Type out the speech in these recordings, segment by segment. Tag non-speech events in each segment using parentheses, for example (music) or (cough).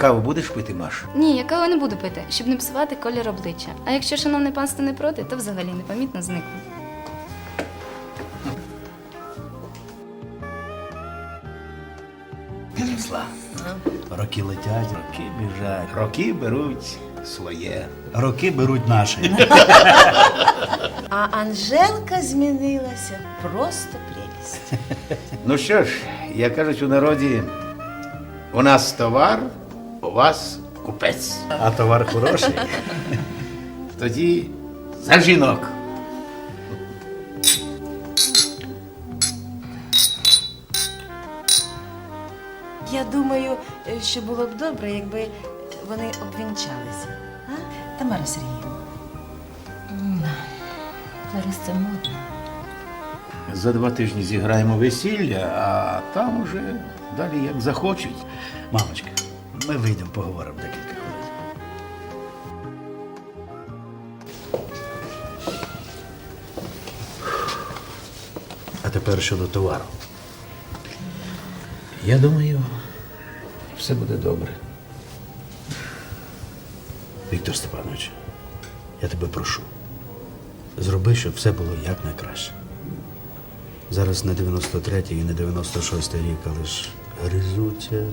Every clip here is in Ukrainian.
Каву будеш пити, Маш? Ні, я каву не буду пити, щоб не псувати колір обличчя. А якщо шановне панство не проти, то взагалі непомітно зникну. Пішла. Роки летять, роки біжать, роки беруть своє. Роки беруть наші. (laughs) А Анжелка змінилася просто прелість. Ну що ж, як кажуть у народі, у нас товар, у вас купець. А товар хороший. Тоді за жінок. Я думаю, що було б добре, якби вони обвінчалися. А? Тамара Сергіївна. Зараз це модно. За два тижні зіграємо весілля, а там уже далі як захочуть. Мамочка, ми вийдемо, поговоримо декілька хвилин. А тепер щодо товару. Я думаю, все буде добре. Віктор Степанович, я тебе прошу. Зроби, щоб все було якнайкраще. Зараз не 93-й і не 96-й рік, але ж гризуться.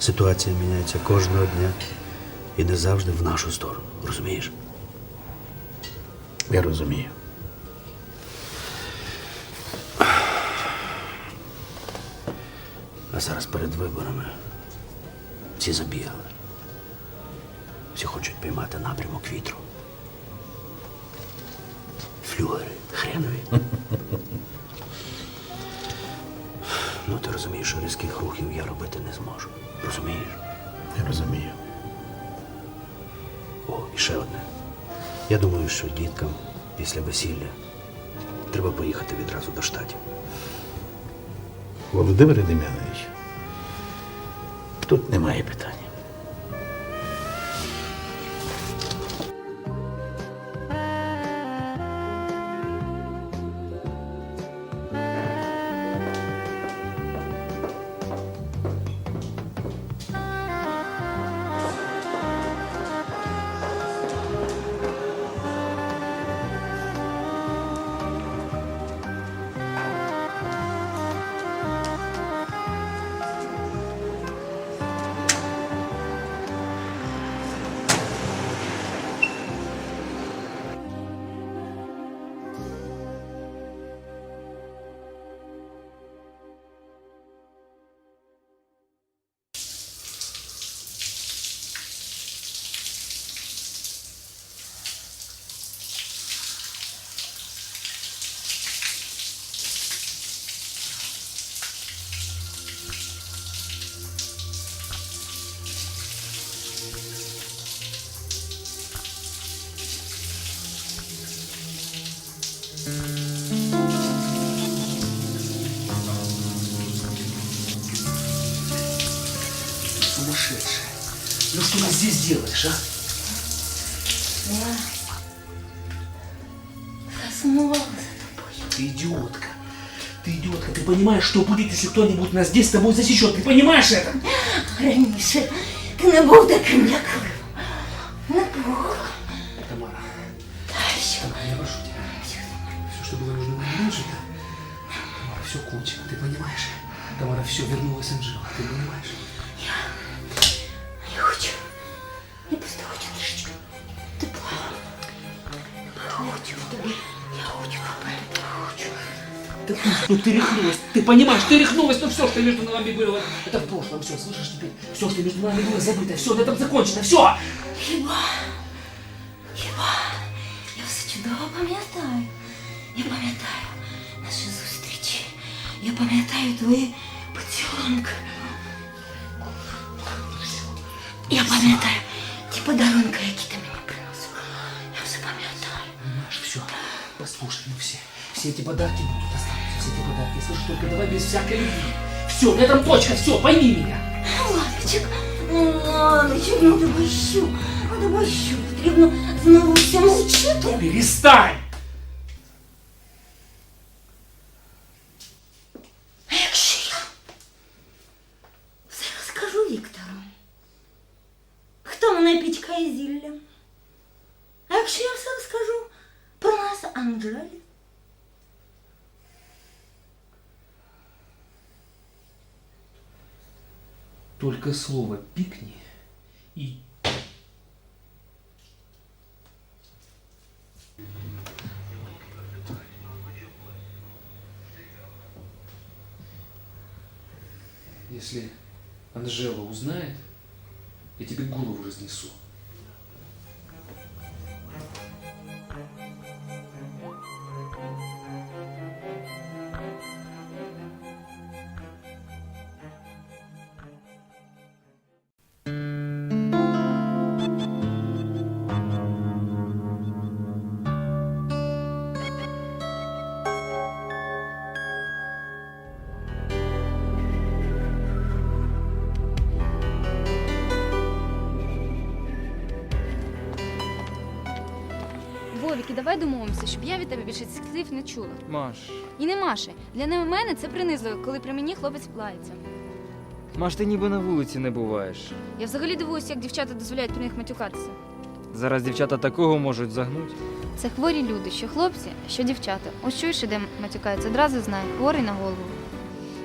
Ситуація міняється кожного дня і не завжди в нашу сторону. Розумієш? Я розумію. А зараз перед виборами всі забігали. Всі хочуть піймати напрямок вітру. Флюгери, хренові. Різких рухів я робити не зможу. Розумієш? Я розумію. О, і ще одне. Я думаю, що діткам після весілля треба поїхати відразу до штатів. Володимир Дем'янович, тут немає питання. Что ты здесь делаешь, а? Ты идиотка. Ты идиотка. Ты понимаешь, что будет, если кто-нибудь нас здесь с тобой засечет? Ты понимаешь это? Раніше ти не був таким, ты, ну ты рехнулась, ты понимаешь, ты рехнулась, ну все, что между нами было, это в прошлом, все, слышишь теперь? Все, что между нами было забыто, все, на этом закончено, все! Хіба? Хіба? Я все чудово пам'ятаю. Я пам'ятаю наші зустрічі. Я пам'ятаю твої поцілунки. Я пам'ятаю ті подарунки, які ти мені приносив. Я все пам'ятаю. Понимаешь, все, послушай, ну все, все эти подарки будут останутся, все эти подарки, слышишь, только давай без всякой любви. Все, на этом точка, все, пойми меня. Ладочок, ну ладочок, ну тебе що? Ну тебе що? Потрібно знову всьому вчити? Перестань! Только слово пикни и... Если Анжела узнает, я тебе голову разнесу. Від тебе більше цих слів не чула. Маш, І не Маші. Для не- мене це принизливо, коли при мені хлопець плається. Маш, ти ніби на вулиці не буваєш. Я взагалі дивуюся, як дівчата дозволяють при них матюкатися. Зараз дівчата такого можуть загнути. Це хворі люди, що хлопці, що дівчата. Ось чуєш, де матюкаються, одразу знай, хворий на голову.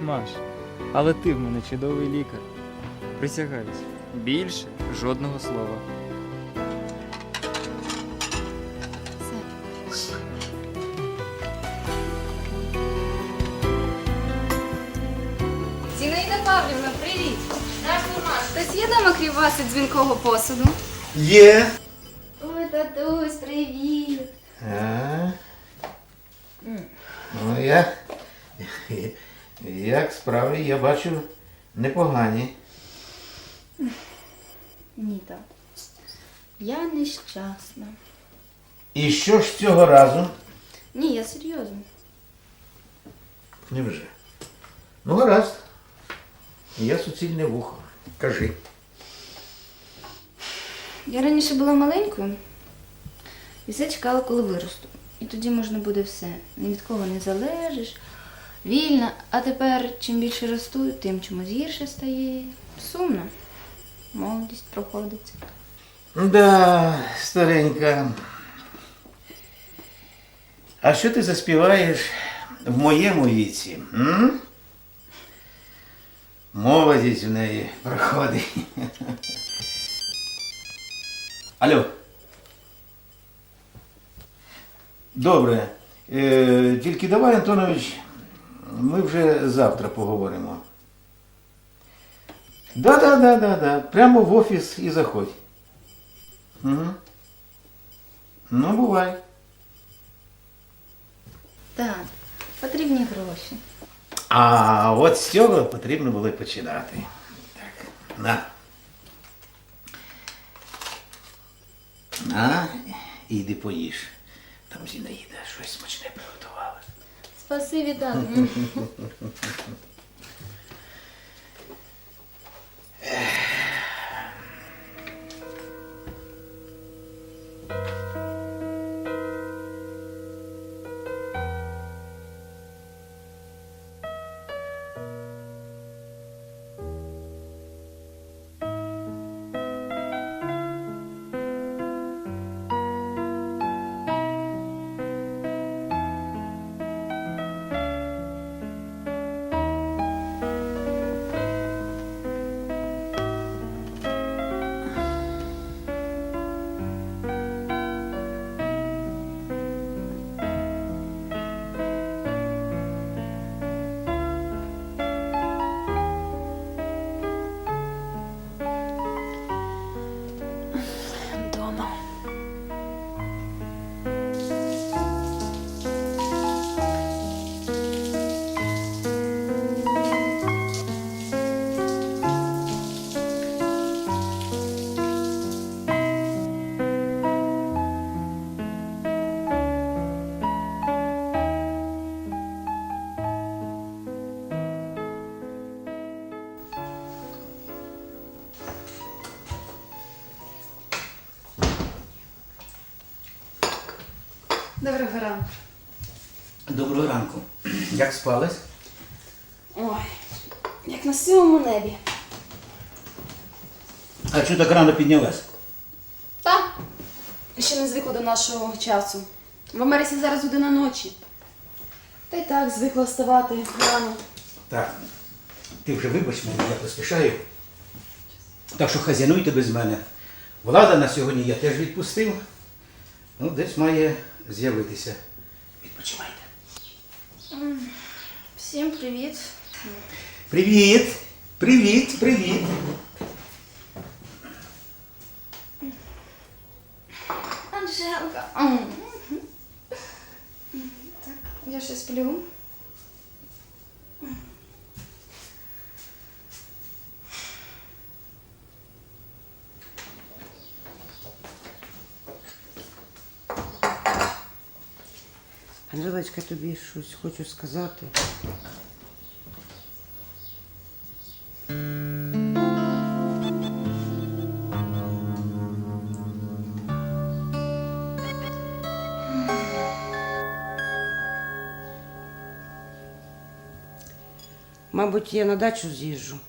Маш, але ти в мене чудовий лікар. Присягаюсь. Більше жодного слова. Крім дзвінкого посуду? Є. Ой, татусь, привіт! А? Ну, я. Як справи, я бачу непогані. Ні, так. Я нещасна. І що ж цього разу? Ні, я серйозно. Невже? Ну, гаразд. Я суцільне вухо. Кажи. Я раніше була маленькою і все чекала, коли виросту. І тоді можна буде все. Ні від кого не залежиш, вільна. А тепер, чим більше росту, тим чомусь гірше стає. Сумно. Молодість проходить. Да, старенька. А що ти заспіваєш в моєму віці? М? Молодість в неї проходить. Алло. Добре. Е, тільки давай, Антонович, ми вже завтра поговоримо. Да, да, да, да, да. Прямо в офіс і заходь. Угу. Ну, бувай. Так, потрібні гроші. А от з цього потрібно було починати. Так, на. На, іди поїж. Там Зінаїда щось смачне приготувала. Спасибі, так. (laughs) Доброго ранку. Доброго ранку. Як спалась? Ой, як на сьомому небі. А чого так рано піднялась? Ти ще не звикла до нашого часу. В Америці зараз година ночі. Та й так звикла вставати рано. Так, ти вже вибач мене, я поспішаю. Так що хазянуйте без мене. Влада на сьогодні я теж відпустив. Ну, десь має з'явитися. Відпочивайте. Всім привіт. Привіт! Привіт, привіт! Анжелка. М. Так, я ще сплю. Анжелочка, тобі щось хочу сказати. Мабуть, я на дачу з'їжджу.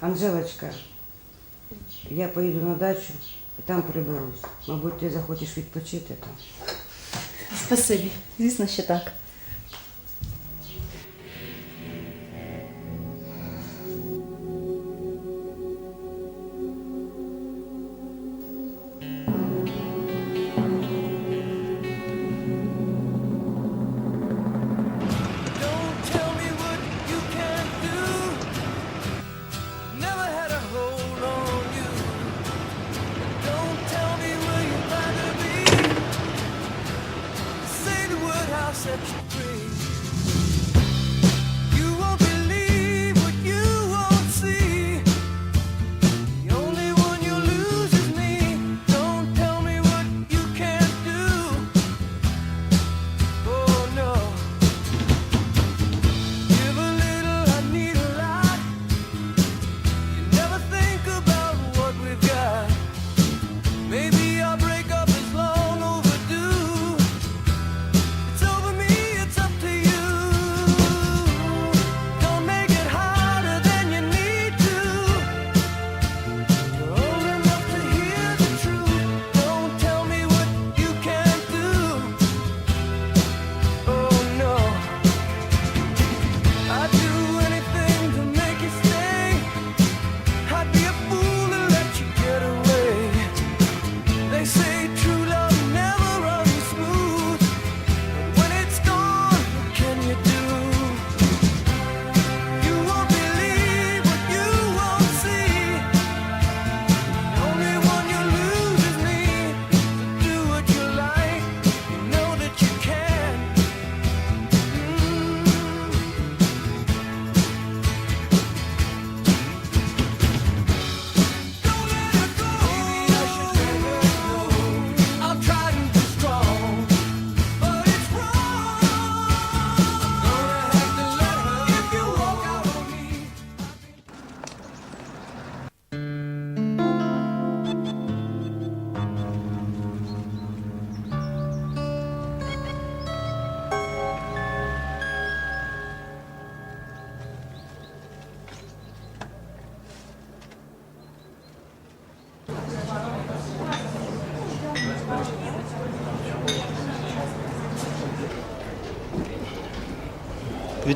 Анжелочка, я поїду на дачу і там приберусь. Мабуть, ти захочеш відпочити там. Спасибі. Звісно, що так.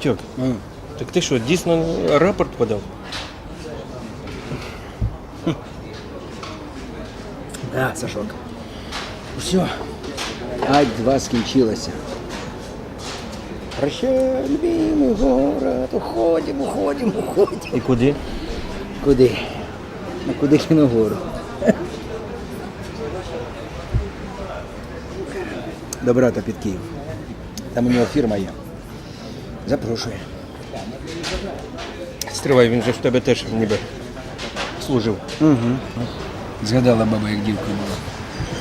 Вітьок, так ти що, дійсно рапорт подав? Да, Сашок. Все. Ать-2 скінчилася. Прощай, любимый город, уходим, уходим, уходим. І куди? Куди? На куди кіногору? До брата під Київ. Там у нього фірма є. Запрошує. Стривай, він же в тебе теж ніби служив. Згадала баба, як дівкою була.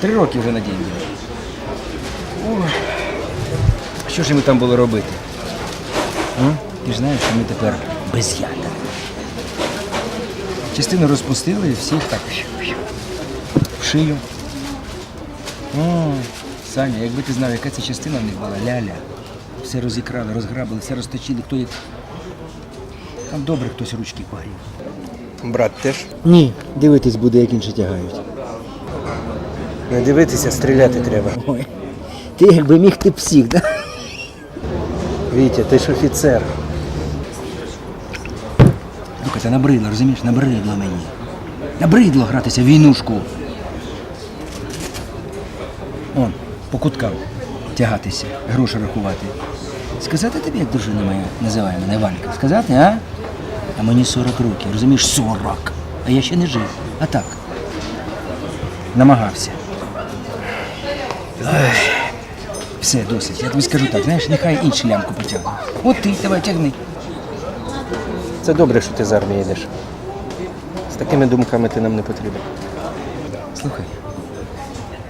Три роки вже на деньги. Ой. Що ж йому там було робити? М? Ти ж знаєш, що ми тепер без яда. Частину розпустили і всіх так в шию. О, Саня, якби ти знав, яка ця частина в них була, ля-ля. Все розікрали, розграбили, все розточили, хто їх. Там добре хтось ручки погрів. Брат теж? Ні, дивитись буде, як інші тягають. Не дивитися, стріляти треба. Ой. Ти якби міг ти всіх, да? Вітя, ти ж офіцер. Люка, це набридло, розумієш? Набридло мені. Набридло гратися в війнушку. Он, по куткам тягатися, гроші рахувати. Сказати тобі, як дружина моя називає мене Валька? Сказати, а? А мені 40 років, розумієш, 40. А я ще не жив. А так. Намагався. Ай. Все, досить. Я тобі скажу так, знаєш, нехай інші лямку потягнуть. От ти, давай тягни. Це добре, що ти з армії йдеш. З такими думками ти нам не потрібен. Слухай,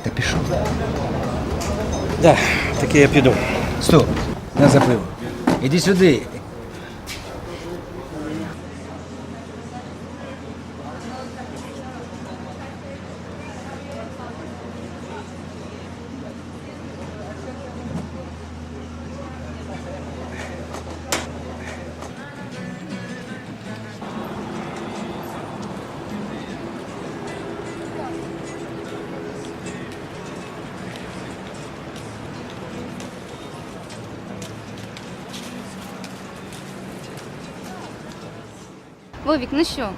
та пішов. Так, таки я піду. Стоп, на запив. Іди сюди. Вовік, ну що?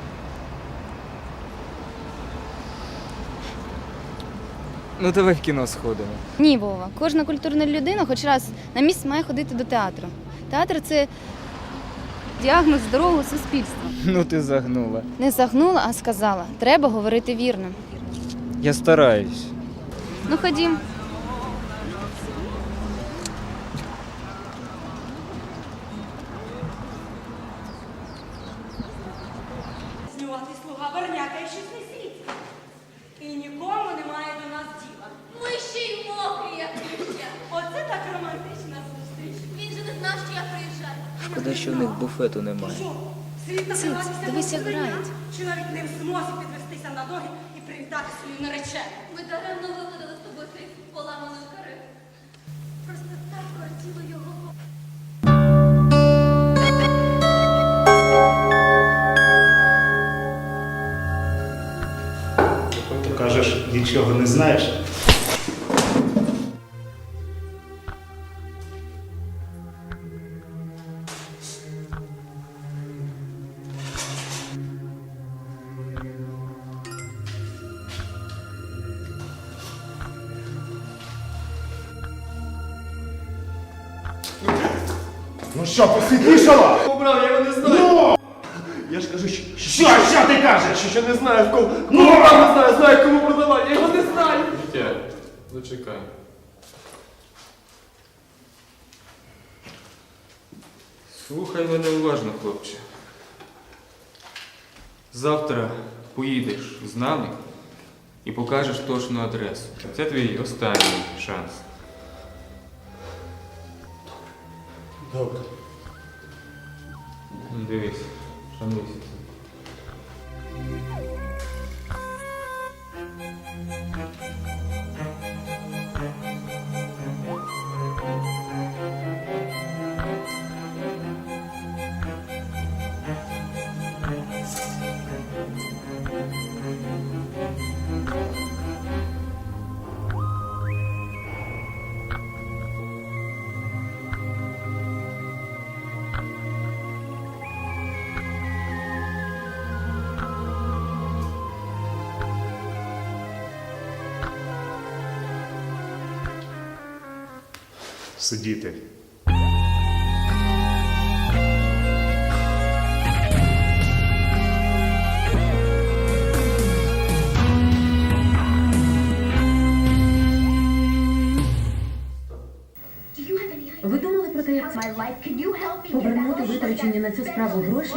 Ну давай в кіно сходимо. Ні, Вова. Кожна культурна людина хоч раз на місяць має ходити до театру. Театр це діагноз здорового суспільства. Ну ти загнула. Не загнула, а сказала. Треба говорити вірно. Я стараюсь. Ну ходім. Знювати слуга Верняка і щось не світ. І нікому немає до нас діла. Ми ще й мокрі, як ще. Оце так романтична зустріч. Він же не знав, що я приїжджаю. Шкода, що в них буфету немає. Називатися дивись, як грають. Чи навіть не в змозі підвестися на ноги і привітати свою наречену? Ми даремно виводили з тобою цей поламаний карет. Просто так кортіло його. Ти кажеш, нічого не знаєш? Ну що, посвітлішало? Побрав, я його не знаю. Ну! Я ж кажу, що, що, що ти кажеш? Що, що не знаю, в кого, ну! не знаю, знаю, кому продавати, я його не знаю. Вітя, зачекай. Слухай мене уважно, хлопче. Завтра поїдеш з нами і покажеш точну адресу. Це твій останній шанс. Добре. Дивись, шануйся. Сидіти. Ви думали про те, як повернути витрачені на цю справу гроші?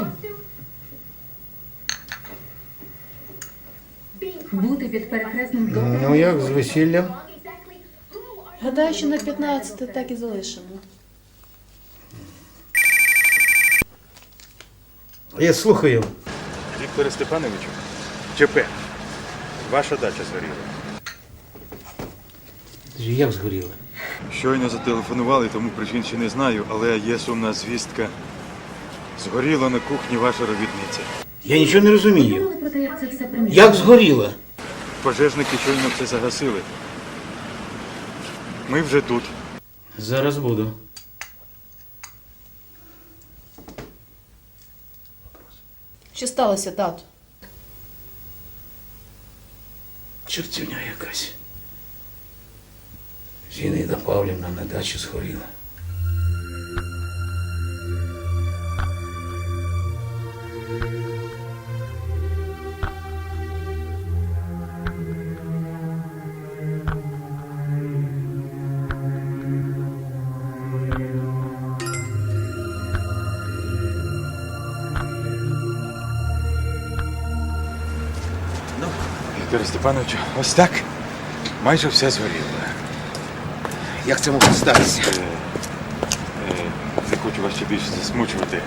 Бути під перехресним домом? Ну як з весіллям? Гадаю, що на 15 так і залишимо. Я слухаю. Вікторе Степановичу, ЧП. Ваша дача згоріла. Як згоріло? Щойно зателефонували, тому причин ще не знаю, але є сумна звістка. Згоріла на кухні ваша робітниця. Я нічого не розумію. Про те, як це все? Як згоріло? Пожежники щойно все загасили. Ми вже тут. Зараз буду. Що сталося, тату? Чертівня якась. Зінаїда Павлівна на дачі згоріла. Вікторе Степановичу, ось так. Майже все згоріло. Як це могло статися? Е, Не хочу вас ще більше засмучувати.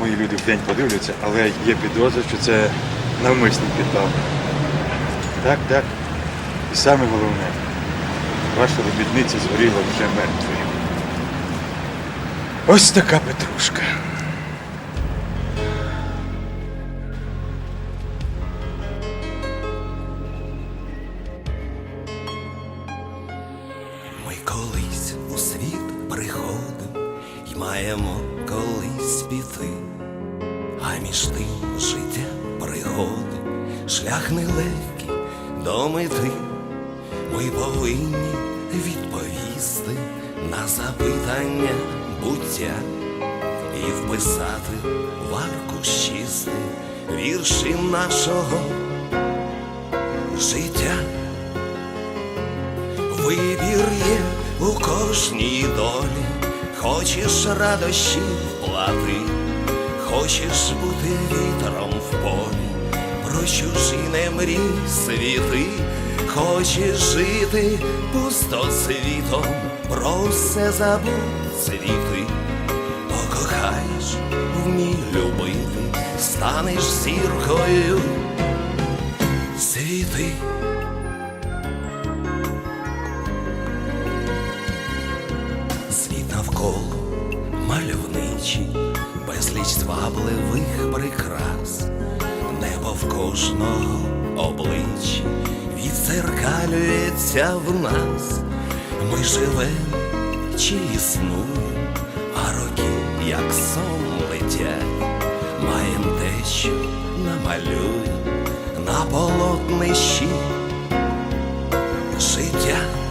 Мої люди вдень подивляться, але є підозра, що це навмисний підпал. Так, так. І саме головне, ваша робітниця згоріла вже мертвою. Ось така петрушка. Шлях нелегкий до мети. Ми повинні відповісти на запитання буття і вписати в аркуш чистий вірші нашого життя. Вибір є у кожній долі, хочеш радощів плати, хочеш бути вітром в полі, чужі мрій світи, хочеш жити пустоцвітом, про все забудь світи, покохаєш, вмій любити, станеш зіркою світи. Світ навколо мальовничий, безліч звабливих прикрас, небо в кожного обличчі відзеркалюється в нас. Ми живем чи існуємо, а роки, як сон летять, маєм те, що намалює на полотнищі життя.